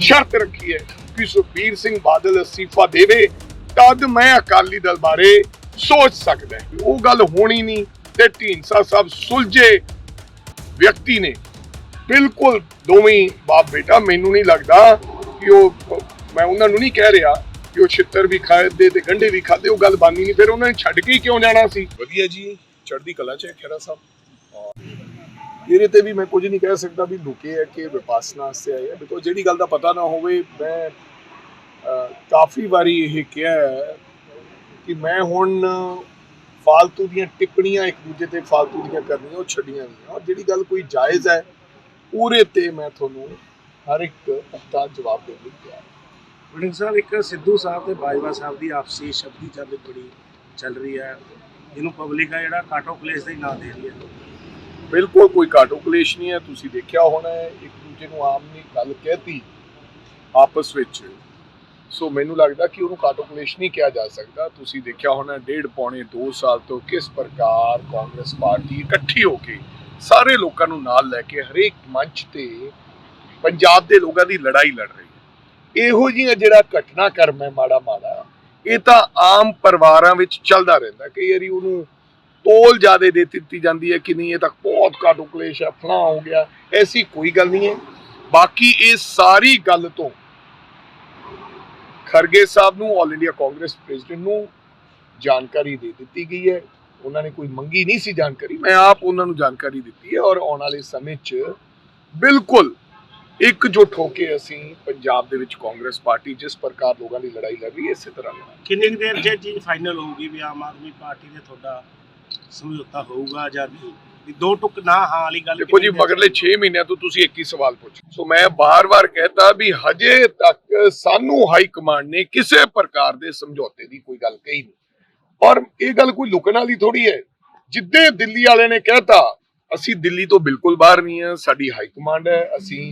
ਸ਼ਰਤ ਰੱਖੀ ਹੈ ਕਿ ਸੁਖਬੀਰ ਸਿੰਘ ਬਾਦਲ ਅਸਤੀਫਾ ਦੇਵੇ, ਤਦ ਮੈਂ ਅਕਾਲੀ ਦਲ ਬਾਰੇ ਸੋਚ ਸਕਦਾ ਉਹ ਗੱਲ ਹੋਣੀ ਨਹੀਂ ਤੇ ਢੀਂਡਸਾ ਸਾਹਿਬ ਸੁਲਝੇ ਵਿਅਕਤੀ ਨੇ। ਬਿਲਕੁਲ ਦੋਵੇਂ ਬਾਪ ਬੇਟਾ, ਮੈਨੂੰ ਨਹੀਂ ਲੱਗਦਾ ਕਿ ਉਹ, ਮੈਂ ਉਹਨਾਂ ਨੂੰ ਨਹੀਂ ਕਹਿ ਰਿਹਾ ਕਿ ਉਹ ਛਿੱਤਰ ਵੀ ਖਾਦੇ ਤੇ ਗੰਢੇ ਵੀ ਖਾਦੇ, ਉਹ ਗੱਲ ਬਾਨੀ ਨਹੀਂ। ਫਿਰ ਉਹਨਾਂ ਨੇ ਛੱਡ ਕੇ ਕਿਉਂ ਜਾਣਾ ਸੀ? ਵਧੀਆ ਜੀ, ਚੜ੍ਹਦੀ ਕਲਾ ਚ ਖੇਰਾ ਸਾਹਿਬ। ਇਹਦੇ ਤੇ ਵੀ ਮੈਂ ਕੁਝ ਨਹੀਂ ਕਹਿ ਸਕਦਾ ਵੀ ਲੁਕੇ ਹੈ ਕਿ ਵਿਪਾਸਨਾ ਸੇ ਆਏ ਹੈ ਬਿਕੋ ਜਿਹੜੀ ਗੱਲ ਦਾ ਪਤਾ ਨਾ ਹੋਵੇ, ਮੈਂ ਕਾਫੀ ਵਾਰੀ ਇਹ ਕਿਹਾ ਹੈ ਕਿ ਮੈਂ ਹੁਣ ਫਾਲਤੂ ਦੀਆਂ ਟਿੱਪਣੀਆਂ ਇੱਕ ਦੂਜੇ ਤੇ ਫਾਲਤੂ ਦੀਆਂ ਕਰਨੀਆਂ, ਉਹ ਛੱਡੀਆਂ ਨਹੀਂ ਔਰ ਜਿਹੜੀ ਗੱਲ ਕੋਈ ਜਾਇਜ਼ ਹੈ, ਉਹਦੇ ਤੇ ਮੈਂ ਤੁਹਾਨੂੰ ਹਰ ਇੱਕ ਪੁਖਤਾ ਜਵਾਬ ਦੇਣ ਲਈ ਤਿਆਰ ਹਾਂ। ਸਾਹਿਬ, ਇੱਕ ਸਿੱਧੂ ਸਾਹਿਬ ਤੇ ਬਾਜਵਾ ਸਾਹਿਬ ਦੀ ਆਪਸੀ ਸ਼ਬਦੀ ਚੱਲ ਬੜੀ ਚੱਲ ਰਹੀ ਹੈ। ਇਹਨੂੰ ਪਬਲਿਕ ਆ ਜਿਹੜਾ ਕਾਟੋ ਪਲੇਸ ਦਾ ਨਾਂ ਦੇ ਰਹੀ ਹੈ। ਬਿਲਕੁਲ ਕੋਈ ਘਾਟੋ ਕਲੇਸ਼ ਨਹੀਂ ਹੈ, ਤੁਸੀਂ ਦੇਖਿਆ ਹੋਣਾ ਹੈ, ਇੱਕ ਦੂਜੇ ਨੂੰ ਆਮ ਨਹੀਂ ਗੱਲ ਕਹਿਤੀ ਆਪਸ ਵਿੱਚ। ਸੋ ਮੈਨੂੰ ਲੱਗਦਾ ਕਿ ਉਹਨੂੰ ਘਾਟੋ ਕਲੇਸ਼ ਨਹੀਂ ਕਿਹਾ ਜਾ ਸਕਦਾ। ਤੁਸੀਂ ਦੇਖਿਆ ਹੋਣਾ ਡੇਢ ਪੌਣੇ 2 ਸਾਲ ਤੋਂ ਕਿਸ ਪ੍ਰਕਾਰ ਕਾਂਗਰਸ ਪਾਰਟੀ ਇਕੱਠੀ ਹੋ ਕੇ ਸਾਰੇ ਲੋਕਾਂ ਨੂੰ ਨਾਲ ਲੈ ਕੇ ਹਰੇਕ ਮੰਚ ਤੇ ਪੰਜਾਬ ਦੇ ਲੋਕਾਂ ਦੀ ਲੜਾਈ ਲੜ ਰਹੀ ਹੈ। ਇਹੋ ਜਿਹੀਆਂ ਜਿਹੜਾ ਘਟਨਾਕ੍ਰਮ ਹੈ ਮਾੜਾ ਮਾੜਾ ਇਹ ਤਾਂ ਆਮ ਪਰਿਵਾਰਾਂ ਵਿੱਚ ਚੱਲਦਾ ਰਹਿੰਦਾ ਕਈ ਵਾਰੀ ਉਹਨੂੰ ਤੋਲ ਜ਼ਿਆਦੇ ਦੇ ਦਿੱਤੀ ਜਾਂਦੀ ਹੈ ਕਿ ਨਹੀਂ, ਇਹ ਤਾਂ ਬਹੁਤ ਕਾਟੋ ਕਲੇਸ਼ ਹੈ, ਫਲਾਂ ਹੋ ਗਿਆ, ਐਸੀ ਕੋਈ ਗੱਲ ਨਹੀਂ ਹੈ। ਬਾਕੀ ਇਹ ਸਾਰੀ ਗੱਲ ਤੋਂ ਖਰਗੇ ਸਾਹਿਬ ਨੂੰ ਆਲ ਇੰਡੀਆ ਕਾਂਗਰਸ ਪ੍ਰੈਜ਼ੀਡੈਂਟ ਨੂੰ ਜਾਣਕਾਰੀ ਦੇ ਦਿੱਤੀ ਗਈ ਹੈ। ਉਹਨਾਂ ਨੇ ਕੋਈ ਮੰਗੀ ਨਹੀਂ ਸੀ ਜਾਣਕਾਰੀ, ਮੈਂ ਆਪ ਉਹਨਾਂ ਨੂੰ ਜਾਣਕਾਰੀ ਦਿੱਤੀ ਹੈ ਔਰ ਆਉਣ ਵਾਲੇ ਸਮੇਂ 'ਚ ਬਿਲਕੁਲ ਇਕਜੁੱਟ ਹੋ ਕੇ ਅਸੀਂ ਪੰਜਾਬ ਦੇ ਵਿੱਚ ਕਾਂਗਰਸ ਪਾਰਟੀ ਜਿਸ ਪ੍ਰਕਾਰ ਲੋਕਾਂ ਦੀ ਲੜਾਈ ਲੜ ਰਹੀ ਹੈ, ਇਸੇ ਤਰ੍ਹਾਂ ਕਿੰਨੀ ਦੇਰ 'ਚ ਚੀਜ਼ ਫਾਈਨਲ ਹੋਊਗੀ ਵੀ ਆਮ ਆਦਮੀ ਪਾਰਟੀ ਦੇ ਤੁਹਾਡਾ ਸਮਝੌਤਾ ਹੋਊਗਾ ਜਾਂ ਨਹੀਂ। ਵੀ ਦੋ ਟੁਕ ਨਾ ਹਾਂ ਵਾਲੀ ਗੱਲ ਦੇਖੋ ਜੀ ਮਗਰਲੇ 6 ਮਹੀਨਿਆਂ ਤੋਂ ਤੁਸੀਂ ਇੱਕ ਹੀ ਸਵਾਲ ਪੁੱਛ ਸੋ ਮੈਂ ਬਾਰ-ਬਾਰ ਕਹਿਤਾ ਵੀ ਹਜੇ ਤੱਕ ਸਾਨੂੰ ਹਾਈ ਕਮਾਂਡ ਨੇ ਕਿਸੇ ਪ੍ਰਕਾਰ ਦੇ ਸਮਝੌਤੇ ਦੀ ਕੋਈ ਗੱਲ ਕਹੀ ਨਹੀਂ। ਔਰ ਇਹ ਗੱਲ ਕੋਈ ਲੁਕਣ ਵਾਲੀ ਥੋੜੀ ਹੈ। ਜਿੱਦੇ ਦਿੱਲੀ ਵਾਲੇ ਨੇ ਕਹਿਤਾ ਅਸੀਂ ਦਿੱਲੀ ਤੋਂ ਬਿਲਕੁਲ ਬਾਹਰ ਨਹੀਂ ਹਾਂ ਸਾਡੀ ਹਾਈ ਕਮਾਂਡ ਹੈ ਅਸੀਂ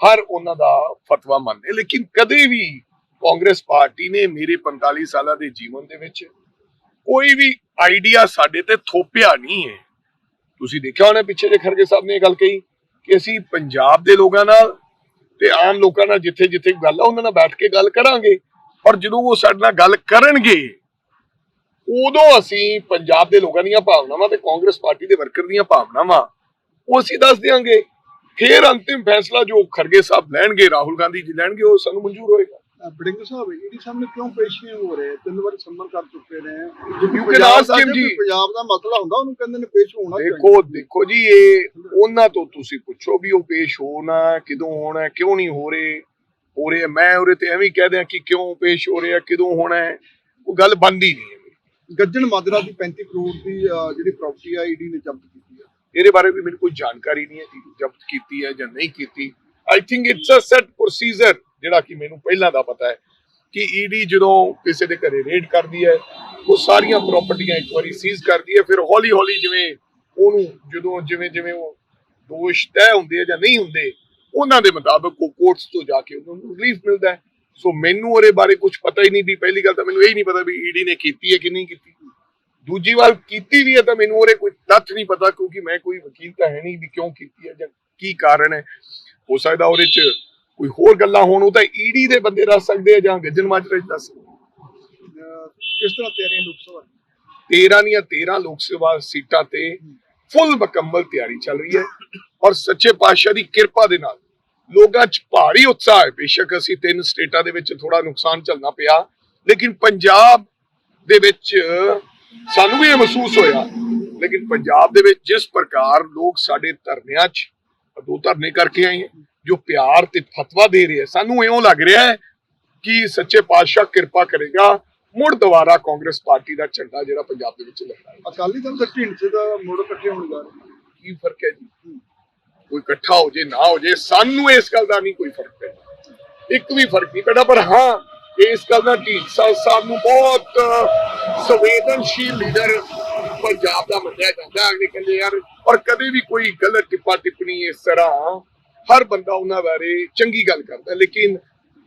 ਹਰ ਉਹਨਾਂ ਦਾ ਫਤਵਾ ਮੰਨਦੇ ਲੇਕਿਨ ਕਦੇ ਵੀ ਕਾਂਗਰਸ ਪਾਰਟੀ ਨੇ ਮੇਰੇ 45 ਸਾਲਾਂ ਦੇ ਜੀਵਨ ਦੇ ਵਿੱਚ ਕੋਈ ਵੀ ਆਈਡੀਆ ਸਾਡੇ ਤੇ ਥੋਪਿਆ ਨਹੀਂ ਹੈ। ਤੁਸੀਂ ਦੇਖਿਆ ਹੋਣਾ ਪਿੱਛੇ ਜੇ ਖਰਗੇ ਸਾਹਿਬ ਨੇ ਇਹ ਗੱਲ ਕਹੀ ਕਿ ਅਸੀਂ ਪੰਜਾਬ ਦੇ ਲੋਕਾਂ ਨਾਲ ਤੇ ਆਮ ਲੋਕਾਂ ਨਾਲ ਜਿੱਥੇ ਜਿੱਥੇ ਗੱਲ ਆ, ਉਹਨਾਂ ਨਾਲ ਬੈਠ ਕੇ ਗੱਲ ਕਰਾਂਗੇ। ਪਰ ਜਦੋਂ ਉਹ ਸਾਡੇ ਨਾਲ ਗੱਲ ਕਰਨਗੇ, ਉਦੋਂ ਅਸੀਂ ਪੰਜਾਬ ਦੇ ਲੋਕਾਂ ਦੀਆਂ ਭਾਵਨਾਵਾਂ ਤੇ ਕਾਂਗਰਸ ਪਾਰਟੀ ਦੇ ਵਰਕਰ ਦੀਆਂ ਭਾਵਨਾਵਾਂ, ਉਹ ਅਸੀਂ ਦੱਸ ਦਿਆਂਗੇ। ਫਿਰ ਅੰਤਿਮ ਫੈਸਲਾ ਜੋ ਖਰਗੇ ਸਾਹਿਬ ਲੈਣਗੇ, ਰਾਹੁਲ ਗਾਂਧੀ ਜੀ ਲੈਣਗੇ, ਉਹ ਸਾਨੂੰ ਮਨਜ਼ੂਰ ਹੋਏਗਾ। ਬੜਿੰਗ ਸਾਹਿਬ ਈਡੀ ਸਾਹਮਣੇ ਕਿਉਂ ਪੇਸ਼ ਨਹੀਂ ਹੋ ਰਹੇ? ਤਿੰਨ ਵਾਰ ਸੰਮਨ ਕਰ ਚੁੱਕੇ ਨੇ। ask him ਦਾ ਜੀ। ਪੰਜਾਬ ਦਾ ਮਸਲਾ ਹੁੰਦਾ ਉਹਨੂੰ ਕਹਿੰਦੇ ਨੇ ਪੇਸ਼ ਹੋਣਾ ਦੇਖੋ ਦੇਖੋ ਜੀ ਇਹ ਉਹਨਾਂ ਤੋਂ ਤੁਸੀਂ ਪੁੱਛੋ ਵੀ ਉਹ ਪੇਸ਼ ਹੋਣਾ ਕਿਦੋਂ ਹੋਣਾ ਕਿਉਂ ਨਹੀਂ ਹੋ ਰਹੇ? ਹੋ ਰਹੇ ਮੈਂ ਉਹਦੇ ਤੇ ਐਵੇਂ ਕਹਿ ਦਿਆਂ ਕਿ ਕਿਉਂ ਪੇਸ਼ ਹੋ ਰਿਹਾ ਕਿਦੋਂ ਹੋਣਾ ਉਹ ਗੱਲ ਬੰਦੀ ਨਹੀਂ ਗੱਜਣ ਮਾਜਰਾ ਦੀ 35 ਕਰੋੜ ਦੀ ਜਿਹੜੀ ਪ੍ਰਾਪਰਟੀ ਆ ਈਡੀ ਨੇ ਜ਼ਬਤ ਕੀਤੀ ਹੈ ਇਹਦੇ ਬਾਰੇ ਵੀ ਮੈਨੂੰ ਕੋਈ ਜਾਣਕਾਰੀ ਨਹੀਂ ਹੈ ਜ਼ਬਤ ਕੀਤੀ ਹੈ ਜਾਂ ਨਹੀਂ ਕੀਤੀ। I think it's a set procedure ਜਿਹੜਾ ਕਿ ਮੈਨੂੰ ਪਹਿਲਾਂ ਦਾ ਪਤਾ ਹੈ ਕਿ ਈਡੀ ਜਦੋਂ ਕਿਸੇ ਦੇ ਘਰੇ ਰੇਡ ਕਰਦੀ ਹੈ, ਉਹ ਸਾਰੀਆਂ ਪ੍ਰਾਪਰਟੀਆਂ ਇੱਕ ਵਾਰੀ ਸੀਜ਼ ਕਰਦੀ ਹੈ, ਫਿਰ ਹੌਲੀ ਹੌਲੀ ਜਿਵੇਂ ਉਹਨੂੰ ਜਦੋਂ ਜਿਵੇਂ ਜਿਵੇਂ ਉਹ ਦੋਸ਼ ਤੈਅ ਹੁੰਦੇ ਆ ਜਾਂ ਨਹੀਂ ਹੁੰਦੇ, ਉਹਨਾਂ ਦੇ ਮੁਤਾਬਕ ਉਹ ਕੋਰਟਸ ਤੋਂ ਜਾ ਕੇ ਉਹਨਾਂ ਰਿਲੀਫ ਮਿਲਦਾ ਹੈ। ਸੋ ਮੈਨੂੰ ਉਹਦੇ ਬਾਰੇ ਕੁਝ ਪਤਾ ਹੀ ਨਹੀਂ ਵੀ ਪਹਿਲੀ ਗੱਲ ਤਾਂ ਮੈਨੂੰ ਇਹ ਹੀ ਨਹੀਂ ਪਤਾ ਵੀ ਈਡੀ ਨੇ ਕੀਤੀ ਹੈ ਕਿ ਨਹੀਂ ਕੀਤੀ। ਦੂਜੀ ਵਾਰ ਕੀਤੀ ਵੀ ਹੈ ਤਾਂ ਮੈਨੂੰ ਉਹਦੇ ਕੋਈ ਤੱਥ ਨਹੀਂ ਪਤਾ, ਕਿਉਂਕਿ ਮੈਂ ਕੋਈ ਵਕੀਲ ਤਾਂ ਹੈ ਨਹੀਂ ਵੀ ਕਿਉਂ ਕੀਤੀ ਹੈ ਜਾਂ ਕੀ ਕਾਰਨ ਹੈ। ਹੋ ਸਕਦਾ ਉਹਦੇ ਚ ਕੋਈ ਹੋਰ ਗੱਲਾਂ ਹੋਣ ਉਹ ਤਾਂ ਈਡੀ ਦੇ ਬੰਦੇ ਦੱਸ ਸਕਦੇ ਆ ਜਾਂ ਗੱਜਨ ਮਾਜਰਾ ਦੱਸ ਕਿਸ ਤਰ੍ਹਾਂ ਤਿਆਰੀਆਂ ਲੋਕ ਸਭਾ 13 ਦੀਆਂ 13 ਲੋਕ ਸਭਾ ਸੀਟਾਂ ਤੇ ਫੁੱਲ ਮੁਕੰਮਲ ਤਿਆਰੀ ਚੱਲ ਰਹੀ ਹੈ ਔਰ ਸੱਚੇ ਪਾਤਸ਼ਾਹ ਦੀ ਕਿਰਪਾ ਦੇ ਨਾਲ ਲੋਕਾਂ 'ਚ ਭਾਰੀ ਉਤਸ਼ਾਹ ਹੈ। ਬੇਸ਼ੱਕ ਅਸੀਂ ਤਿੰਨ ਸਟੇਟਾਂ ਦੇ ਵਿੱਚ ਥੋੜਾ ਨੁਕਸਾਨ ਝੱਲਣਾ ਪਿਆ ਲੇਕਿਨ ਪੰਜਾਬ ਦੇ ਵਿੱਚ ਸਾਨੂੰ ਵੀ ਇਹ ਮਹਿਸੂਸ ਹੋਇਆ। ਲੇਕਿਨ ਪੰਜਾਬ ਦੇ ਵਿੱਚ ਜਿਸ ਪ੍ਰਕਾਰ ਲੋਕ ਸਾਡੇ ਧਰਨਿਆਂ 'ਚ ਦੋ ਧਰਨੇ ਕਰਕੇ ਆਏ ਜੋ ਪਿਆਰ ਤੇ ਫਤਵਾ ਦੇ ਰਹੇ ਸਾਨੂੰ ਇਉਂ ਲੱਗ ਰਿਹਾ ਹੈ ਕਿ ਸੱਚੇ ਪਾਤਸ਼ਾਹ ਕਿਰਪਾ ਕਰੇਗਾ ਮੁੜ ਦੁਬਾਰਾ ਕਾਂਗਰਸ ਪਾਰਟੀ ਦਾ ਝੰਡਾ ਜਿਹੜਾ ਪੰਜਾਬ ਦੇ ਵਿੱਚ ਲਹਿਰਾਏ ਅਕਾਲੀ ਦਲ ਦਾ ਢਿੰਡਸੇ ਦਾ ਮੋੜ ਇਕੱਠੇ ਹੋਣ ਨੇ। ਕੀ ਫ਼ਰਕ ਹੈ ਜੀ? ਕੋਈ ਇਕੱਠਾ ਹੋ ਜੇ ਨਾ ਹੋ ਜੇ ਸਾਨੂੰ ਇਸ ਗੱਲ ਦਾ ਨਹੀਂ ਕੋਈ ਫ਼ਰਕ ਪੈਂਦਾ ਇੱਕ ਵੀ ਫ਼ਰਕ ਨਹੀਂ ਪੈਂਦਾ ਪਰ ਹਾਂ ਇਸ ਗੱਲ ਦਾ ਢੀਂਡਸਾ ਸਾਹਿਬ ਨੂੰ ਬਹੁਤ ਸੰਵੇਦਨਸ਼ੀਲ ਲੀਡਰ ਪੰਜਾਬ ਦਾ ਮੰਨਿਆ ਜਾਂਦਾ ਅਗਲੇ ਕਹਿੰਦੇ, ਯਾਰ, ਔਰ ਕਦੇ ਵੀ ਕੋਈ ਗਲਤ ਟਿੱਪਾ ਟਿੱਪਣੀ ਇਸ ਤਰ੍ਹਾਂ, ਹਰ ਬੰਦਾ ਉਹਨਾਂ ਬਾਰੇ ਚੰਗੀ ਗੱਲ ਕਰਦਾ ਲੇਕਿਨ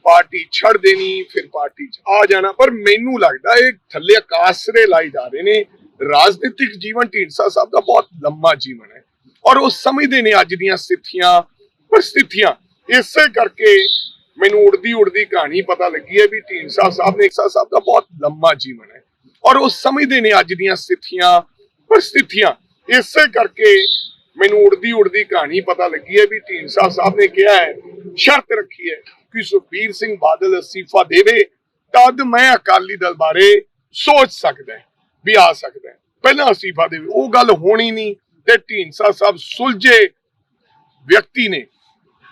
ਪਾਰਟੀ ਛੱਡ ਦੇਣੀ, ਫਿਰ ਪਾਰਟੀ 'ਚ ਆ ਜਾਣਾ। ਪਰ ਮੈਨੂੰ ਲੱਗਦਾ ਇਹ ਥੱਲੇ ਆਕਾਸਰੇ ਲਾਈ ਜਾ ਰਹੇ ਨੇ। ਰਾਜਨੀਤਿਕ ਜੀਵਨ ਢੀਂਡਸਾ ਸਾਹਿਬ ਦਾ ਬਹੁਤ ਲੰਮਾ ਜੀਵਨ ਹੈ। ਔਰ ਉਹ ਸਮਝਦੇ ਨੇ ਅੱਜ ਦੀਆਂ ਸਥਿਤੀਆਂ, ਪਰਿਸਥਿਤੀਆਂ। ਇਸੇ ਕਰਕੇ ਮੈਨੂੰ ਉੜਦੀ ਉੜਦੀ ਕਹਾਣੀ ਪਤਾ ਲੱਗੀ ਹੈ ਵੀ ਢੀਂਡਸਾ ਸਾਹਿਬ ਨੇ ਇਕਸਾ ਸਾਹਿਬ ਦਾ ਬਹੁਤ ਲੰਮਾ ਜੀਵਨ ਹੈ। ਔਰ ਉਹ ਸਮਝਦੇ ਨੇ ਅੱਜ ਦੀਆਂ ਸਥਿਤੀਆਂ, ਪਰਿਸਥਿਤੀਆਂ। ਇਸੇ ਕਰਕੇ ਮੈਨੂੰ ਉੜਦੀ ਉੜਦੀ ਕਹਾਣੀ ਪਤਾ ਲੱਗੀ ਹੈ ਵੀ ਢੀਂਡਸਾ ਸਾਹਿਬ ਨੇ ਕਿਹਾ ਹੈ, ਸ਼ਰਤ ਰੱਖੀ ਹੈ ਕਿ ਸੁਖਬੀਰ ਸਿੰਘ ਬਾਦਲ ਅਸਤੀਫਾ ਦੇਵੇ, ਤਦ ਮੈਂ ਅਕਾਲੀ ਦਲ ਬਾਰੇ ਸੋਚ ਸਕਦਾ ਵੀ ਆ ਸਕਦਾ ਪਹਿਲਾਂ ਅਸਤੀਫਾ ਦੇਵੇ, ਉਹ ਗੱਲ ਹੋਣੀ ਨਹੀਂ ਤੇ ਢੀਂਡਸਾ ਸਾਹਿਬ ਸੁਲਝੇ ਵਿਅਕਤੀ ਨੇ।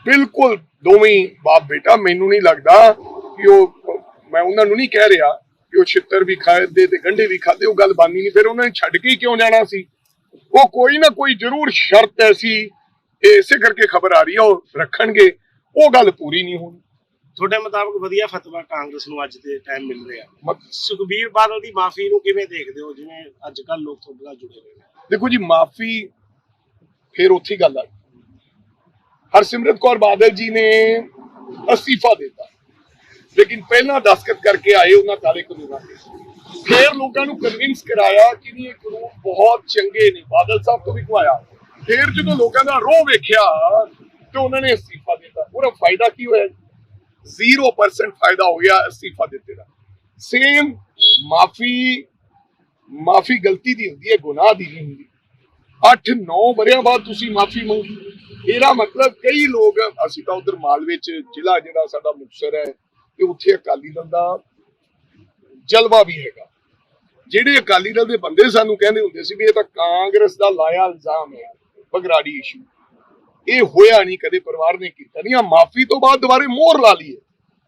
ਬਿਲਕੁਲ ਦੋਵੇਂ ਬਾਪ ਬੇਟਾ ਮੈਨੂੰ ਨਹੀਂ ਲੱਗਦਾ ਕਿ ਉਹ ਮੈਂ ਉਹਨਾਂ ਨੂੰ ਨਹੀਂ ਕਹਿ ਰਿਹਾ ਕਿ ਉਹ ਛਿੱਤਰ ਵੀ ਖਾਦੇ ਤੇ ਗੰਢੇ ਵੀ ਖਾਦੇ ਉਹ ਗੱਲ ਬਾਨੀ ਨਹੀਂ। ਫਿਰ ਉਹਨਾਂ ਨੇ ਛੱਡ ਕੇ ਕਿਉਂ ਜਾਣਾ ਸੀ? ਉਹ ਕੋਈ ਨਾ ਕੋਈ ਜ਼ਰੂਰ ਸ਼ਰਤ ਐਸੀ ਇਸੇ ਕਰਕੇ ਖਬਰ ਆ ਰਹੀ ਹੈ ਉਹ ਰੱਖਣਗੇ। ਉਹ ਗੱਲ ਪੂਰੀ ਨਹੀਂ ਹੋਣੀ। ਤੁਹਾਡੇ ਮੁਤਾਬਕ ਵਧੀਆ ਫਤਵਾ ਕਾਂਗਰਸ ਨੂੰ ਅੱਜ ਦੇ ਟਾਈਮ ਮਿਲ ਰਿਹਾ। ਸੁਖਬੀਰ ਬਾਦਲ ਦੀ ਮਾਫੀ ਨੂੰ ਕਿਵੇਂ ਦੇਖਦੇ ਹੋ? ਜਿਵੇਂ ਅੱਜ ਕੱਲ ਲੋਕ ਤੁਹਾਡੇ ਨਾਲ ਜੁੜੇ ਹੋਏ ਨੇ। ਦੇਖੋ ਜੀ ਮਾਫੀ ਫਿਰ ਉੱਥੇ ਗੱਲ ਆ। ਹਰਸਿਮਰਤ ਕੌਰ ਬਾਦਲ ਜੀ ਨੇ ਅਸਤੀਫਾ ਦਿੱਤਾ। ਲੇਕਿਨ ਪਹਿਲਾਂ ਦਸਖਤ ਕਰਕੇ ਆਏ ਉਹਨਾਂ ਕਾਲੇ ਕਾਨੂੰਨਾਂ ਤੇ ਫਿਰ ਲੋਕਾਂ ਨੂੰ ਕਨਵਿੰਸ ਕਰਾਇਆ ਕਿ ਨਹੀਂ, ਇਹ ਕਾਨੂੰਨ ਬਹੁਤ ਚੰਗੇ ਨੇ। ਬਾਦਲ ਸਾਹਿਬ ਤੋਂ ਵੀ ਕਹਾਇਆ ਫਿਰ ਜਦੋਂ ਲੋਕਾਂ ਦਾ ਰੋਹ ਵੇਖਿਆ, ਤੇ ਉਹਨਾਂ ਨੇ ਅਸਤੀਫਾ ਦਿੱਤਾ। ਉਹਦਾ ਫਾਇਦਾ ਕੀ ਹੋਇਆ 0% ਫਾਇਦਾ ਹੋ ਗਿਆ ਅਸਤੀਫਾ ਦਿੱਤੇ ਦਾ। ਸੇਮ ਮਾਫੀ ਮਾਫੀ ਗਲਤੀ ਦੀ ਹੁੰਦੀ ਹੈ, ਗੁਨਾਹ ਦੀ ਨਹੀਂ ਹੁੰਦੀ। 8-9 ਵਰਿਆਂ ਬਾਅਦ ਤੁਸੀਂ ਮਾਫੀ ਮੰਗੀ ਇਹਦਾ ਮਤਲਬ ਕਈ ਲੋਕ, ਅਸੀਂ ਤਾਂ ਉਧਰ ਮਾਲਵੇ ਚ ਜ਼ਿਲ੍ਹਾ ਜਿਹੜਾ ਸਾਡਾ ਮੁਕਤਸਰ ਹੈ, ਤੇ ਉੱਥੇ ਅਕਾਲੀ ਦਲ ਦਾ ਜਲਵਾ ਵੀ ਹੈਗਾ। ਜਿਹੜੇ ਅਕਾਲੀ ਦਲ ਦੇ ਬੰਦੇ ਸਾਨੂੰ ਕਹਿੰਦੇ ਹੁੰਦੇ ਸੀ ਵੀ ਇਹ ਤਾਂ ਕਾਂਗਰਸ ਦਾ ਲਾਇਆ ਇਲਜ਼ਾਮ ਹੈ ਬਗਰਾੜੀ ਇਸ਼ੂ ਇਹ ਹੋਇਆ ਨਹੀਂ, ਕਦੇ ਪਰਿਵਾਰ ਨੇ ਕੀਤਾ ਨਹੀਂ। ਆ ਮਾਫੀ ਤੋਂ ਬਾਅਦ ਦੁਬਾਰੇ ਮੋਹਰ ਲਾ ਲਈ ਹੈ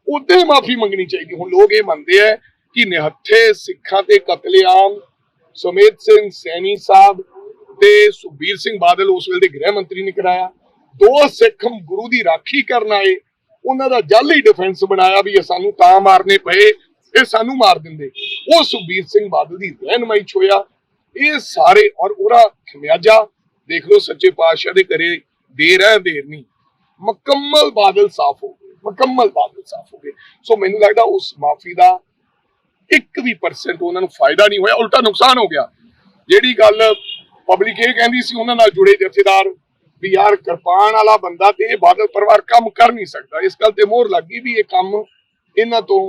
ਉਦੋਂ ਮਾਫੀ ਮੰਗਣੀ ਚਾਹੀਦੀ। ਹੁਣ ਲੋਕ ਇਹ ਮੰਨਦੇ ਆ ਕਿ ਨਿਹੱਥੇ ਸਿੱਖਾਂ ਤੇ ਕਤਲੇਆਮ, ਸੁਮੇਧ ਸਿੰਘ, ਸੈਣੀ ਸਾਹਿਬ ਤੇ ਸੁਖਬੀਰ ਸਿੰਘ ਬਾਦਲ ਉਸ ਵੇਲੇ ਦੇ ਗ੍ਰਹਿ ਮੰਤਰੀ ਨੇ ਕਰਾਇਆ। ਦੋ ਸਿੱਖ ਗੁਰੂ ਦੀ ਰਾਖੀ ਕਰਨ ਆਏ, ਉਹਨਾਂ ਦਾ ਜਾਲੀ ਡਿਫੈਂਸ ਬਣਾਇਆ ਵੀ ਇਹ ਸਾਨੂੰ ਤਾਂ ਮਾਰਨੇ ਪਏ, ਇਹ ਸਾਨੂੰ ਮਾਰ ਦਿੰਦੇ। ਉਹ ਸੁਖਬੀਰ ਸਿੰਘ ਬਾਦਲ ਦੀ ਰਹਿਨਮਾਈ ਚ ਇਹ ਸਾਰੇ ਔਰ ਉਹਦਾ ਖਮਿਆਜਾ, ਦੇਖ ਲਓ ਸੱਚੇ ਪਾਤਸ਼ਾਹ ਦੇ ਘਰੇ ਦੇਰ ਹੈ ਦੇਰ ਨਹੀਂ। ਮੁਕੰਮਲ ਬਾਦਲ ਸਾਫ਼ ਹੋ ਗਏ, ਮੁਕੰਮਲ ਬਾਦਲ ਸਾਫ਼ ਹੋ ਗਏ। ਸੋ ਮੈਨੂੰ ਲੱਗਦਾ ਉਸ ਮਾਫੀ ਦਾ ਇੱਕ ਵੀ ਪਰਸੈਂਟ ਉਹਨਾਂ ਨੂੰ ਫਾਇਦਾ ਨਹੀਂ ਹੋਇਆ, ਉਲਟਾ ਨੁਕਸਾਨ ਹੋ ਗਿਆ। ਜਿਹੜੀ ਗੱਲ ਪਬਲਿਕ ਇਹ ਕਹਿੰਦੀ ਸੀ, ਉਹਨਾਂ ਨਾਲ ਜੁੜੇ ਜਥੇਦਾਰ ਵੀ ਯਾਰ ਕਿਰਪਾਨ ਵਾਲਾ ਬੰਦਾ ਤੇ ਇਹ ਬਾਦਲ ਪਰਿਵਾਰ ਕੰਮ ਕਰ ਨਹੀਂ ਸਕਦਾ। ਇਸ ਗੱਲ ਤੇ ਮੋਹਰ ਲੱਗੀ ਵੀ ਇਹ ਕੰਮ ਇਹਨਾਂ ਤੋਂ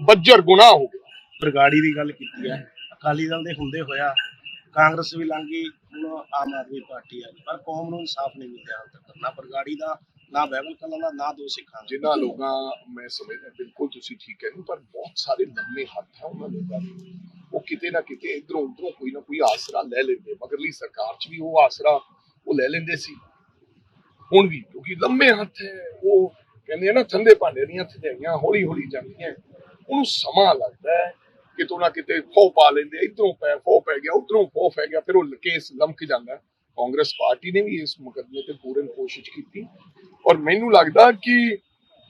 ਬੱਜਰ ਗੁਨਾਹ ਹੋ ਗਿਆ। ਬਰਗਾੜੀ ਦੀ ਗੱਲ ਕੀਤੀ ਹੈ। ਅਕਾਲੀ ਦਲ ਦੇ ਹੁੰਦੇ ਹੋਇਆ ਕਾਂਗਰਸ ਵੀ ਲੰਗੀ ਹੁਣ ਆਮ ਆਦਮੀ ਪਾਰਟੀ ਆ ਪਰ ਕੌਮ ਨੂੰ ਇਨਸਾਫ ਨਹੀਂ ਮਿਲਿਆ ਹਾਲ ਤੱਕ। ਨਾ ਬਰਗਾੜੀ ਦਾ ਨਾ ਬਹਿਬਲ ਕਲਾਂ ਦਾ ਨਾ ਦੋ ਸਿੱਖਾਂ ਜਿਨ੍ਹਾਂ ਲੋਕਾਂ ਮੈਂ ਸਮਝਦਾ ਬਿਲਕੁਲ ਤੁਸੀਂ ਠੀਕ ਹੋ, ਪਰ ਬਹੁਤ ਸਾਰੇ ਲੰਮੇ ਹੱਥ ਹੈ ਉਹਨਾਂ ਲੋਕਾਂ ਦੇ ਉਹ ਕਿਤੇ ਨਾ ਕਿਤੇ ਇਧਰੋਂ ਉਧਰੋਂ ਕੋਈ ਨਾ ਕੋਈ ਆਸਰਾ ਲੈ ਲੈਂਦੇ ਮਗਰਲੀ ਸਰਕਾਰ 'ਚ ਵੀ ਉਹ ਆਸਰਾ ਉਹ ਲੈ ਲੈਂਦੇ ਸੀ। ਹੁਣ ਵੀ ਕਿਉਂਕਿ ਲੰਮੇ ਹੱਥ ਹੈ, ਉਹ ਕਹਿੰਦੇ ਨਾ ਠੰਡੇ ਭਾਂਡੇ ਦੀਆਂ ਥਜਾਈਆਂ ਹੌਲੀ ਹੌਲੀ ਜਾਂਦੀਆਂ ਉਹਨੂੰ ਸਮਾਂ ਲੱਗਦਾ ਹੈ ਕਿਤੋਂ ਨਾ ਕਿਤੇ ਖੋ ਪਾ ਲੈਂਦੇ, ਇਧਰੋਂ ਪੈ ਖੋ ਪੈ ਗਿਆ, ਉਧਰੋਂ ਖੋ ਪੈ ਗਿਆ, ਫਿਰ ਉਹ ਕੇਸ ਲਮਕ ਜਾਂਦਾ ਕਾਂਗਰਸ ਪਾਰਟੀ ਨੇ ਵੀ ਇਸ ਮੁਕੱਦਮੇ ਤੇ ਪੂਰਨ ਕੋਸ਼ਿਸ਼ ਕੀਤੀ। ਔਰ ਮੈਨੂੰ ਲੱਗਦਾ ਕਿ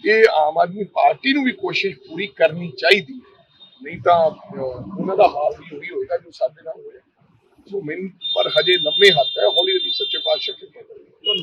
ਇਹ ਆਮ ਆਦਮੀ ਪਾਰਟੀ ਨੂੰ ਵੀ ਕੋਸ਼ਿਸ਼ ਪੂਰੀ ਕਰਨੀ ਚਾਹੀਦੀ ਹੈ। ਨਹੀਂ ਤਾਂ ਉਹਨਾਂ ਦਾ ਹਾਲ ਵੀ ਉਹੀ ਹੋਏਗਾ ਜੋ ਸਾਡੇ ਨਾਲ ਹੋਇਆ। ਸੋ ਮੈਨੂੰ, ਪਰ ਹਜੇ ਲੰਮੇ ਹੱਥ ਹੈ ਹੌਲੀ ਹੌਲੀ ਸੱਚੇ ਪਾਤਸ਼ਾਹ ਕਹਿੰਦੇ